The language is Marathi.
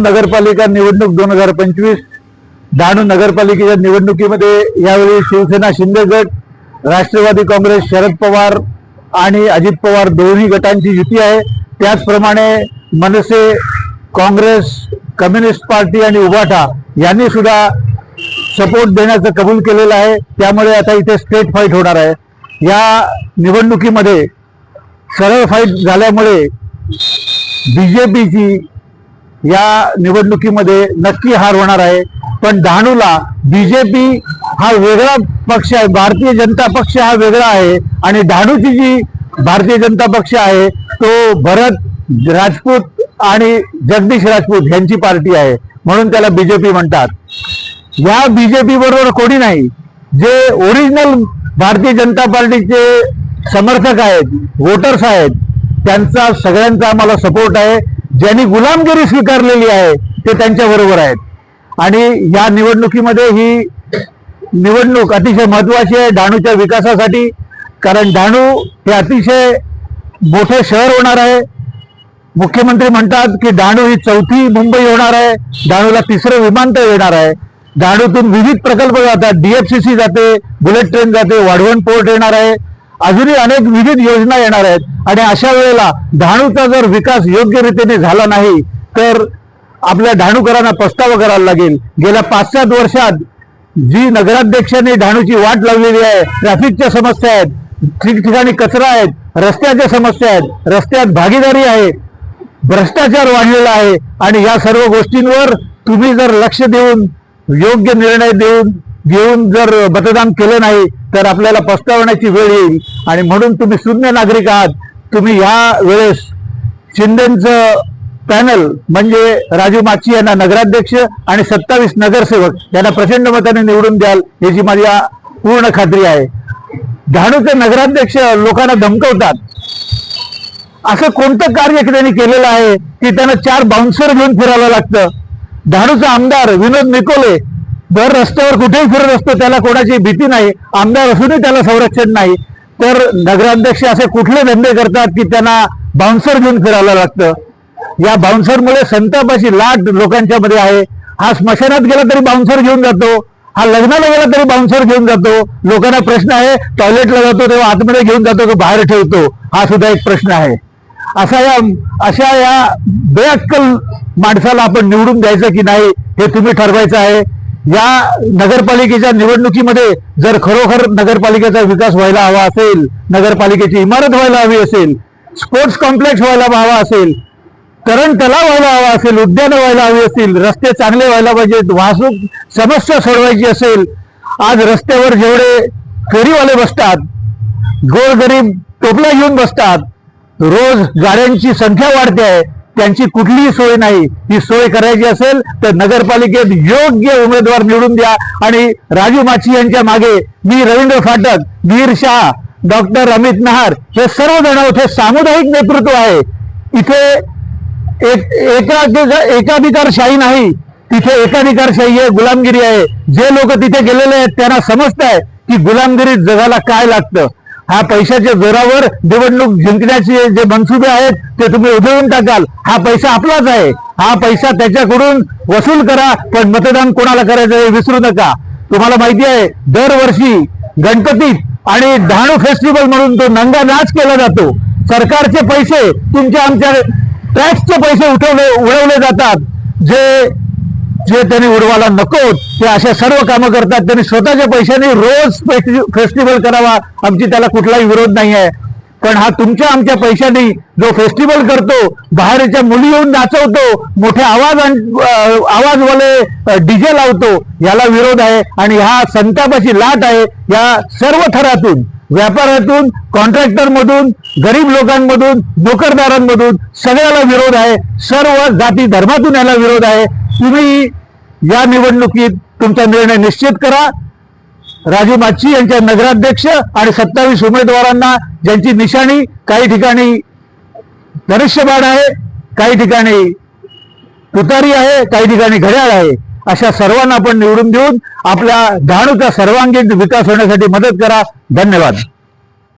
नगरपालिका निवडणूक दोन हजार पंचवीस डहाणू नगरपालिकेच्या निवडणुकीमध्ये यावेळी शिवसेना शिंदे गट राष्ट्रवादी काँग्रेस शरद पवार आणि अजित पवार दोन्ही गटांची युती आहे. त्याचप्रमाणे मनसे काँग्रेस कम्युनिस्ट पार्टी आणि उभाटा यांनी सुद्धा सपोर्ट देण्याचं कबूल केलेलं आहे. त्यामुळे आता इथे स्टेट फाईट होणार आहे. या निवडणुकीमध्ये सरळ फाईट झाल्यामुळे बीजेपीची या निवडणुकीमध्ये नक्की हार होणार आहे. पण डहाणूला बीजेपी हा वेगळा पक्ष आहे. भारतीय जनता पक्ष हा वेगळा आहे. आणि डहाणूची जी भारतीय जनता पक्ष आहे तो भरत राजपूत आणि जगदीश राजपूत यांची पार्टी आहे. म्हणून त्याला बीजेपी म्हणतात. या बीजेपी बरोबर कोणी नाही. जे ओरिजिनल भारतीय जनता पार्टीचे समर्थक आहेत वोटर्स आहेत त्यांचा सगळ्यांचा आम्हाला सपोर्ट आहे. ज्यांनी गुलामगिरी स्वीकारलेली आहे ते त्यांच्या बरोबर आहेत. आणि या निवडणुकीमध्ये ही निवडणूक अतिशय महत्वाची आहे डहाणूच्या विकासासाठी. कारण डहाणू हे अतिशय मोठे शहर होणार आहे. मुख्यमंत्री म्हणतात की डहाणू ही चौथी मुंबई होणार आहे. डहाणूला तिसरं विमानतळ येणार आहे. डहाणूतून विविध प्रकल्प जातात. डीएफसीसी जाते बुलेट ट्रेन जाते वाढवण पोर्ट येणार आहे. अजूनही अनेक विविध योजना येणार आहेत. आणि अशा वेळेला डहाणूचा जर विकास योग्य रीतीने झाला नाही तर आपल्या डहाणूकरांना पस्तावा करायला लागेल. गेल्या पाच सात वर्षात जी नगराध्यक्षांनी डहाणूची वाट लावलेली आहे ट्रॅफिकच्या समस्या आहेत ठिकठिकाणी कचरा आहेत रस्त्याच्या समस्या आहेत रस्त्यात भागीदारी आहे भ्रष्टाचार वाढलेला आहे आणि या सर्व गोष्टींवर तुम्ही जर लक्ष देऊन योग्य निर्णय देऊन घेऊन जर मतदान केलं नाही तर आपल्याला पस्तावण्याची वेळ येईल. आणि म्हणून तुम्ही शून्य नागरिक आहात. तुम्ही ह्या वेळेस शिंदेचं पॅनल म्हणजे राजू माची यांना नगराध्यक्ष आणि सत्तावीस नगरसेवक यांना प्रचंड मताने निवडून द्याल याची माझी पूर्ण खात्री आहे. डहाणूचे नगराध्यक्ष लोकांना धमकवतात. असं कोणतं कार्य त्यांनी केलेलं आहे की त्यांना चार बाउन्सर घेऊन फिरावं लागतं? डहाणूचा आमदार विनोद निकोले दर रस्त्यावर कुठेही फिरत असतो त्याला कोणाची भीती नाही. आमदार असूनही त्याला संरक्षण नाही. तर नगराध्यक्ष असे कुठले धंदे करतात की त्यांना बाउन्सर घेऊन फिरायला लागतं? या बाउन्सरमुळे संतापाची लाट लोकांच्या मध्ये आहे. हा स्मशानात गेला तरी बाउन्सर घेऊन जातो. हा लग्नाला गेला तरी बाउन्सर घेऊन जातो. लोकांना प्रश्न आहे टॉयलेटला जातो तेव्हा आतमध्ये घेऊन जातो तो बाहेर ठेवतो? हा सुद्धा एक प्रश्न आहे. असा या अशा या बेअक्कल माणसाला आपण निवडून द्यायचं की नाही हे तुम्ही ठरवायचं आहे. या नगरपालिकेच्या निवडणुकीमध्ये जर खरोखर नगरपालिकेचा विकास व्हायला हवा असेल नगरपालिकेची इमारत व्हायला हवी असेल स्पोर्ट्स कॉम्प्लेक्स व्हायला हवा असेल तरण तलाव व्हायला हवा असेल उद्यानं व्हायला हवी असतील रस्ते चांगले व्हायला पाहिजेत वाहतूक समस्या सोडवायची असेल आज रस्त्यावर जेवढे फेरीवाले बसतात गोरगरीब टोपल्या घेऊन बसतात रोज गाड्यांची संख्या वाढते आहे त्यांची कुठलीही सोय नाही. ही सोय करायची असेल तर नगरपालिकेत योग्य उमेदवार निवडून द्या. आणि राजू माची यांच्या मागे मी रवींद्र फाटक वीर शाह डॉक्टर अमित नहार हे सर्व जण हे सामुदायिक नेतृत्व आहे. इथे एक एका एकाधिकारशाही नाही. तिथे एकाधिकारशाही आहे गुलामगिरी आहे. जे लोक तिथे गेलेले आहेत त्यांना समजत आहे की गुलामगिरीत जगाला काय लागतं. हा पैशाच्या जोरावर निवडणूक जिंकण्याचे जे मनसुबे आहेत ते तुम्ही उधळून टाकाल. हा पैसा आपलाच आहे. हा पैसा त्याच्याकडून वसूल करा पण मतदान कोणाला करायचं हे विसरू नका. तुम्हाला माहिती आहे दरवर्षी गणपतीत आणि डहाणू फेस्टिवल म्हणून तो नंगा नाच केला जातो. सरकारचे पैसे तुमच्या आमच्या टॅक्सचे पैसे उठवले उडवले जातात. जे जे त्यांनी उडवायला नको ते अशा सर्व कामं करतात. त्यांनी स्वतःच्या पैशाने रोज फेस्टिवल करावा. आमची त्याला कुठलाही विरोध नाही आहे पण हा तुमच्या आमच्या पैशाने जो फेस्टिवल करतो बाहेरच्या मुली येऊन नाचवतो मोठे आवाज आण- आवाजवाले डीजे लावतो याला विरोध आहे. आणि हा संतापाची लाट आहे या सर्व थरातून व्यापारातून कॉन्ट्रॅक्टरमधून गरीब लोकांमधून नोकरदारांमधून सगळ्याला विरोध आहे. सर्व जाती धर्मातून याला विरोध आहे. तुम्ही या निवडणुकीत तुमचा निर्णय निश्चित करा. राजू माच्छी यांच्या नगराध्यक्ष आणि सत्तावीस उमेदवारांना ज्यांची निशाणी काही ठिकाणी धनुष्यबाण आहे काही ठिकाणी तुतारी आहे काही ठिकाणी घड्याळ आहे अशा सर्वांना आपण निवडून देऊन आपल्या डहाणूचा सर्वांगीण विकास होण्यासाठी मदत करा. धन्यवाद.